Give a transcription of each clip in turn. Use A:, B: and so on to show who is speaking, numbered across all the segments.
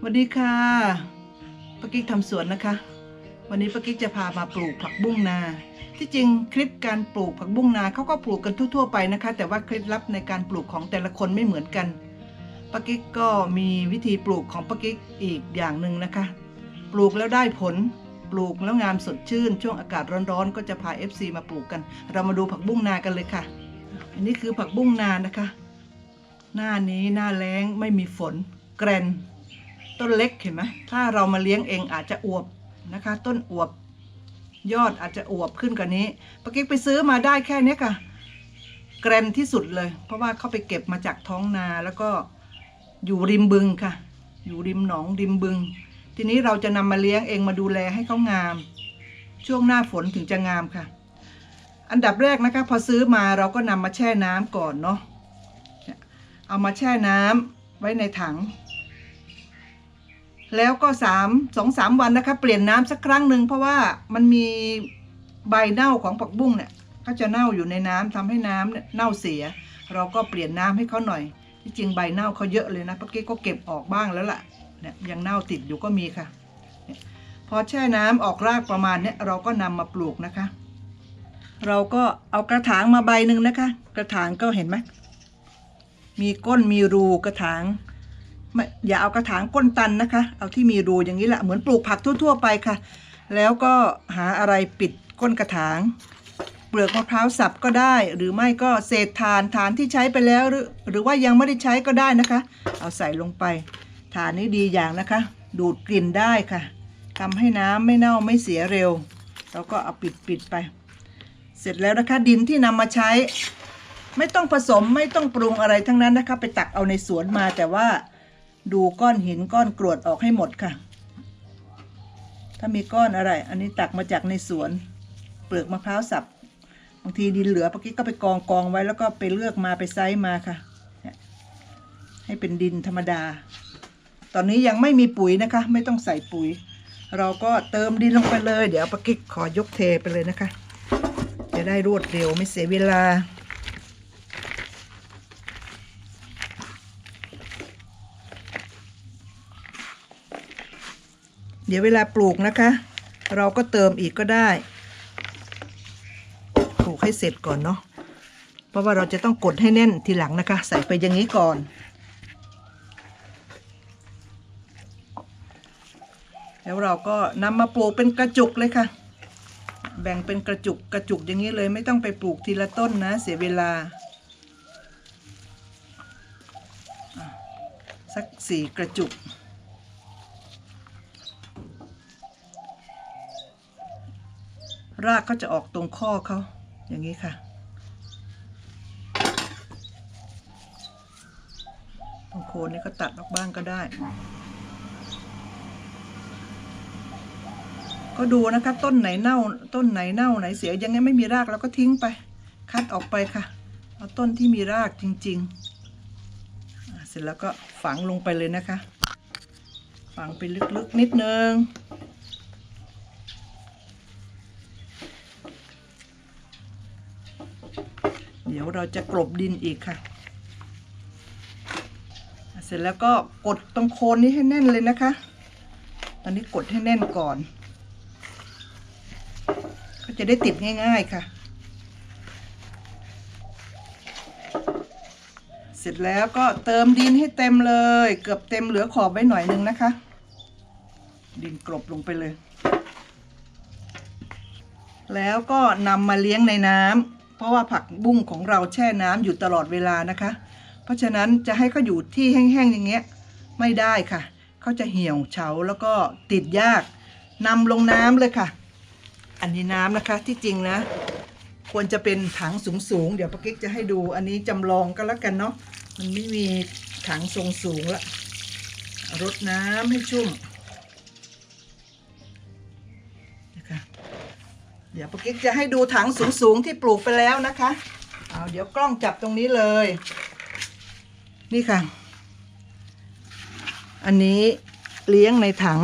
A: สวัสดีค่ะป้ากิ๊กทำสวนนะคะ วันนี้ป้ากิ๊กจะพามาปลูกผักบุ้งนา ที่จริงคลิปการปลูกผักบุ้งนาเขาก็ปลูกกันทั่วๆไปนะคะ แต่ว่าเคล็ดลับในการปลูกของแต่ละคนไม่เหมือนกันป้ากิ๊กก็มีวิธีปลูกของป้ากิ๊กอีกอย่างหนึ่งนะคะ ปลูกแล้วได้ผล ปลูกแล้วงามสดชื่น ช่วงอากาศร้อนๆ ก็จะพา FC มาปลูกกัน เรามาดูผักบุ้งนากันเลยค่ะ อันนี้คือผักบุ้งนานะคะ หน้านี้หน้าแล้งไม่มีฝน แกรน ต้นเล็กเห็นไหมถ้าเรามาเลี้ยงเองอาจจะอวบนะคะ ต้นอวบ ยอดอาจจะอวบขึ้นกว่านี้ปากิ๊กไปซื้อมาได้แค่นี้ค่ะแกรนที่สุดเลย เพราะว่าเขาไปเก็บมาจากท้องนาแล้วก็อยู่ริมบึงค่ะ อยู่ริมหนองริมบึง ทีนี้เราจะนำมาเลี้ยงเองมาดูแลให้เขางาม ช่วงหน้าฝนถึงจะงามค่ะ อันดับแรกนะคะ พอซื้อมาเราก็นำมาแช่น้ำก่อนเนาะเนี่ยเอามาแช่น้ำไว้ในถัง แล้วก็สามสองสามวันนะคะ เปลี่ยนน้ำสักครั้งหนึ่งเพราะว่ามันมีใบเน่าของผักบุ้งเนี่ยก็จะเน่าอยู่ในน้ำทำให้น้ำเนี่ยเน่าเสีย เราก็เปลี่ยนน้ำให้เขาหน่อย ที่จริงใบเน่าเขาเยอะเลยนะป้าเก๊ก็เก็บออกบ้างแล้วล่ะเนี่ยยังเน่าติดอยู่ก็มีค่ะพอแช่น้ำออกรากประมาณเนี้ยเราก็นำมาปลูกนะคะ เราก็เอากระถางมาใบหนึ่งนะคะ กระถางก็เห็นไหมมีก้นมีรูกระถาง ไม่อย่าเอากระถางก้นตันนะคะ เอาที่มีรูอย่างนี้แหละเหมือนปลูกผักทั่ว ๆ ไปค่ะ แล้วก็หาอะไรปิดก้นกระถาง เปลือกมะพร้าวสับก็ได้ หรือไม่ก็เศษถ่านถ่านที่ใช้ไปแล้วหรือหรือว่ายังไม่ได้ใช้ก็ได้นะคะ เอาใส่ลงไปถ่านนี้ดีอย่างนะคะ ดูดกลิ่นได้ค่ะทำให้น้ำไม่เน่าไม่เสียเร็วแล้วก็เอาปิดปิดไป เสร็จแล้วนะคะดินที่นำมาใช้ ไม่ต้องผสมไม่ต้องปรุงอะไรทั้งนั้นนะคะ ไปตักเอาในสวนมาแต่ว่า ดูก้อนหินก้อนกรวดออกให้หมดค่ะ ถ้ามีก้อนอะไร อันนี้ตักมาจากในสวน เปลือกมะพร้าวสับบางทีดินเหลือปกี้ก็ไปกองกองไว้แล้วก็ไปเลือกมาไปไซส์มาค่ะ ให้เป็นดินธรรมดา ตอนนี้ยังไม่มีปุ๋ยนะคะ ไม่ต้องใส่ปุ๋ย เราก็เติมดินลงไปเลย เดี๋ยวปกี้ขอยกเทไปเลยนะคะ จะได้รวดเร็วไม่เสียเวลา เดี๋ยวเวลาปลูกนะคะ เราก็เติมอีกก็ได้ ปลูกให้เสร็จก่อนเนาะเพราะว่าเราจะต้องกดให้แน่นทีหลังนะคะ ใส่ไปอย่างนี้ก่อน แล้วเราก็นำมาปลูกเป็นกระจุกเลยค่ะ แบ่งเป็นกระจุกกระจุกอย่างนี้เลยไม่ต้องไปปลูกทีละต้นนะ เสียเวลา สักสี่กระจุก รากก็จะออกตรงข้อเขาอย่างนี้ค่ะ ตรงโคนนี่ก็ตัดออกบ้างก็ได้ ก็ดูนะคะต้นไหนเน่าต้นไหนเน่าไหนเสียยังไงไม่มีรากเราก็ทิ้งไป คัดออกไปค่ะ เอาต้นที่มีรากจริง ๆ เสร็จแล้วก็ฝังลงไปเลยนะคะ ฝังไปลึกๆนิดนึง เดี๋ยวเราจะกลบดินอีกค่ะ เสร็จแล้วก็กดตรงโคนนี้ให้แน่นเลยนะคะ ตอนนี้กดให้แน่นก่อน ก็จะได้ติดง่ายๆค่ะ เสร็จแล้วก็เติมดินให้เต็มเลย เกือบเต็มเหลือขอบไว้หน่อยนึงนะคะ ดินกลบลงไปเลยแล้วก็นำมาเลี้ยงในน้ำ เพราะว่าผักบุ้งของเราแช่น้ำอยู่ตลอดเวลานะคะ เพราะฉะนั้นจะให้เขาอยู่ที่แห้งๆอย่างเงี้ยไม่ได้ค่ะเขาจะเหี่ยวเฉาแล้วก็ติดยากนำลงน้ำเลยค่ะ อันนี้น้ำนะคะที่จริงนะ ควรจะเป็นถังสูงๆเดี๋ยวป้ากิ๊กจะให้ดูอันนี้จำลองก็แล้วกันเนาะมันไม่มีถังทรงสูงละรดน้ำให้ชุ่มนะคะ เดี๋ยวปากิ๊กจะให้ดูถังสูงๆที่ปลูกไปแล้วนะคะ เอาเดี๋ยวกล้องจับตรงนี้เลย นี่ค่ะ อันนี้เลี้ยงในถัง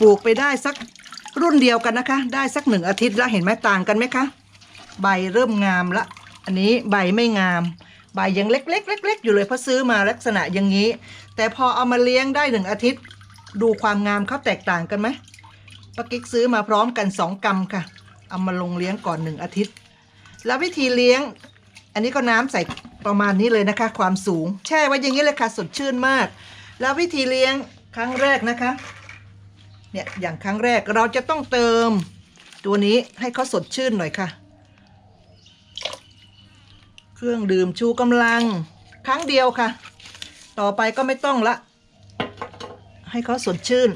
A: ปลูกไปได้สักรุ่นเดียวกันนะคะ ได้สักหนึ่งอาทิตย์แล้วเห็นไหมต่างกันไหมคะ ใบเริ่มงามละ อันนี้ใบไม่งาม ใบยังเล็กๆเล็กๆอยู่เลยเพราะซื้อมาลักษณะอย่างนี้ แต่พอเอามาเลี้ยงได้หนึ่งอาทิตย์ ดูความงามเขาแตกต่างกันไหมป้ากิ๊กซื้อมาพร้อมกัน2กรัมค่ะ เอามาลงเลี้ยงก่อนหนึ่งอาทิตย์ แล้ววิธีเลี้ยง อันนี้ก็น้ำใส่ประมาณนี้เลยนะคะ ความสูง แช่ไว้อย่างนี้เลยค่ะสดชื่นมาก แล้ววิธีเลี้ยงครั้งแรกนะคะ เนี่ยอย่างครั้งแรกเราจะต้องเติมตัวนี้ให้เขาสดชื่นหน่อยค่ะ เครื่องดื่มชูกำลังครั้งเดียวค่ะ ต่อไปก็ไม่ต้องละ ให้เขาสดชื่น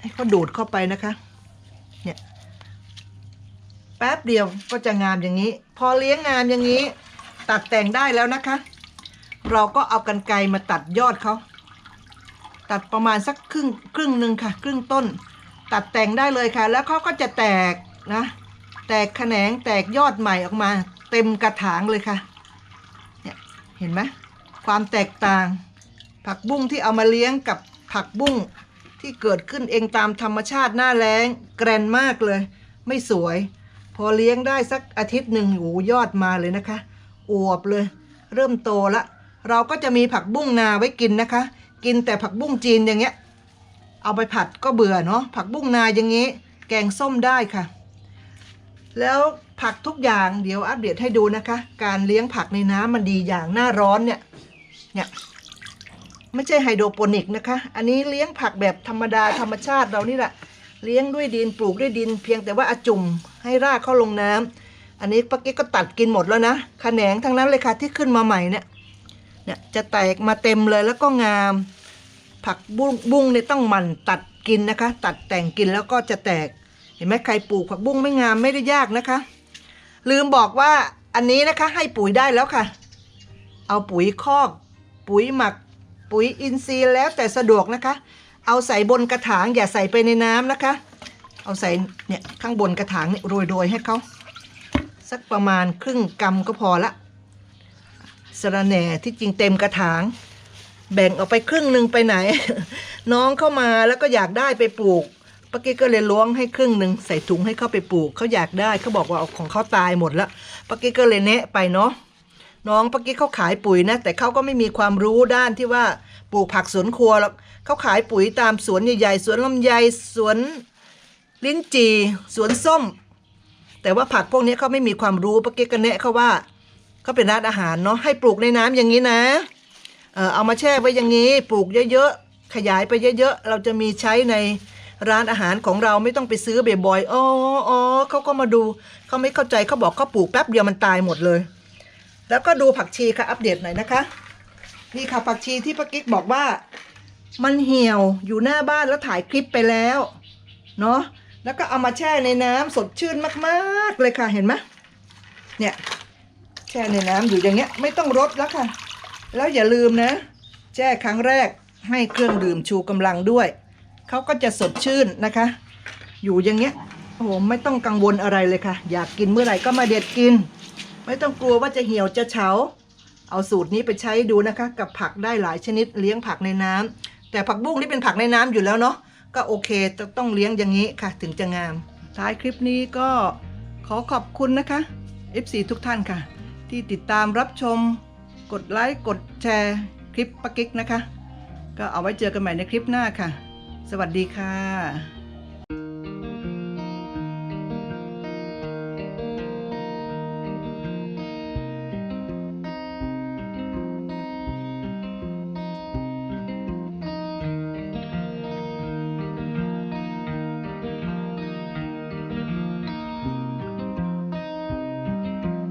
A: ให้เขาดูดเข้าไปนะคะ เนี่ย แป๊บเดียวก็จะงามอย่างนี้ พอเลี้ยงงามอย่างนี้ ตัดแต่งได้แล้วนะคะ เราก็เอากันไกมาตัดยอดเขาตัดประมาณสักครึ่งครึ่งหนึ่งค่ะ ครึ่งต้น ตัดแต่งได้เลยค่ะ แล้วเขาก็จะแตกนะ แตกแขนงแตกยอดใหม่ออกมา เต็มกระถางเลยค่ะเนี่ยเห็นไหมความแตกต่าง ผักบุ้งที่เอามาเลี้ยงกับผักบุ้งที่เกิดขึ้นเองตามธรรมชาติหน้าแล้งแกรนมากเลย ไม่สวย อเลี้ยงได้สักอาทิตย์หนึ่งโอ้ยอดมาเลยนะคะ อวบเลย เริ่มโตละ เราก็จะมีผักบุ้งนาไว้กินนะคะ กินแต่ผักบุ้งจีนอย่างเงี้ย เอาไปผัดก็เบื่อเนาะ ผักบุ้งนาอย่างงี้ แกงส้มได้ค่ะ แล้วผักทุกอย่างเดี๋ยวอัปเดตให้ดูนะคะ การเลี้ยงผักในน้ำมันดีอย่างหน้าร้อนเนี่ย เนี่ยไม่ใช่ไฮโดรโปนิกนะคะ อันนี้เลี้ยงผักแบบธรรมดาธรรมชาติเรานี่แหละ เลี้ยงด้วยดินปลูกด้วยดิน เพียงแต่ว่าอาจุ่ม ให้รากเข้าลงน้ำอันนี้ป้ากิ๊กก็ตัดกินหมดแล้วนะแขนงทั้งนั้นเลยค่ะที่ขึ้นมาใหม่เนี่ยเนี่ยจะแตกมาเต็มเลยแล้วก็งาม ผักบุ้งบุ้งเนี่ยต้องหมั่นตัดกินนะคะ ตัดแต่งกินแล้วก็จะแตก เห็นไหมใครปลูกผักบุ้งไม่งามไม่ได้ยากนะคะ ลืมบอกว่าอันนี้นะคะให้ปุ๋ยได้แล้วค่ะ เอาปุ๋ยคอก ปุ๋ยหมัก ปุ๋ยอินทรีย์แล้วแต่สะดวกนะคะ เอาใส่บนกระถางอย่าใส่ไปในน้ำนะคะ เอาใส่เนี่ยข้างบนกระถางเนี่ยโรยๆให้เขาสักประมาณครึ่งกำก็พอละสระแหน่ที่จริงเต็มกระถาง แบ่งออกไปครึ่งหนึ่งไปไหน น้องเข้ามาแล้วก็อยากได้ไปปลูกป้ากิ๊กก็เลยล้วงให้ครึ่งหนึ่งใส่ถุงให้เขาไปปลูกเขาอยากได้เขาบอกว่าเอาของเขาตายหมดแล้วป้ากิ๊กก็เลยแนะไปเนาะน้องป้ากิ๊กเขาขายปุ๋ยนะ แต่เขาก็ไม่มีความรู้ด้านที่ว่าปลูกผักสวนครัวหรอกเขาขายปุ๋ยตามสวนใหญ่ๆสวนลำไยสวน ลิ้นจี่สวนส้ม แต่ว่าผักพวกนี้เขาไม่มีความรู้ป้ากิ๊กก็แนะเขาว่าเขาเป็นร้านอาหารเนาะให้ปลูกในน้ำอย่างนี้นะเออเอามาแช่ไว้อย่างนี้ ปลูกเยอะๆขยายไปเยอะๆเราจะมีใช้ในร้านอาหารของเราไม่ต้องไปซื้อบ่อยๆอ๋ออ๋อเขาก็มาดูเขาไม่เข้าใจเขาบอกเขาปลูกแป๊บเดียวมันตายหมดเลย แล้วก็ดูผักชีค่ะอัปเดตหน่อยนะคะนี่ค่ะผักชีที่ป้ากิ๊กบอกว่า มันเหี่ยวอยู่หน้าบ้านแล้วถ่ายคลิปไปแล้ว เนาะ แล้วก็เอามาแช่ในน้ำสดชื่นมากๆเลยค่ะเห็นไหมเนี่ยแช่ในน้ำอยู่อย่างเงี้ยไม่ต้องรดแล้วค่ะ แล้วอย่าลืมนะ แช่ครั้งแรกให้เครื่องดื่มชูกำลังด้วยเขาก็จะสดชื่นนะคะ อยู่อย่างเงี้ยโอ้โหไม่ต้องกังวลอะไรเลยค่ะ อยากกินเมื่อไหร่ก็มาเด็ดกิน ไม่ต้องกลัวว่าจะเหี่ยวจะเฉาเอาสูตรนี้ไปใช้ดูนะคะ กับผักได้หลายชนิดเลี้ยงผักในน้ำแต่ผักบุ้งนี่เป็นผักในน้ำอยู่แล้วเนาะ ก็โอเคจะต้องเลี้ยงอย่างนี้ค่ะ ถึงจะงาม ท้ายคลิปนี้ก็ขอขอบคุณนะคะ F4 ทุกท่านค่ะ ที่ติดตามรับชม กดไลค์กดแชร์คลิปปะกิ๊กนะคะ ก็เอาไว้เจอกันใหม่ในคลิปหน้าค่ะ สวัสดีค่ะ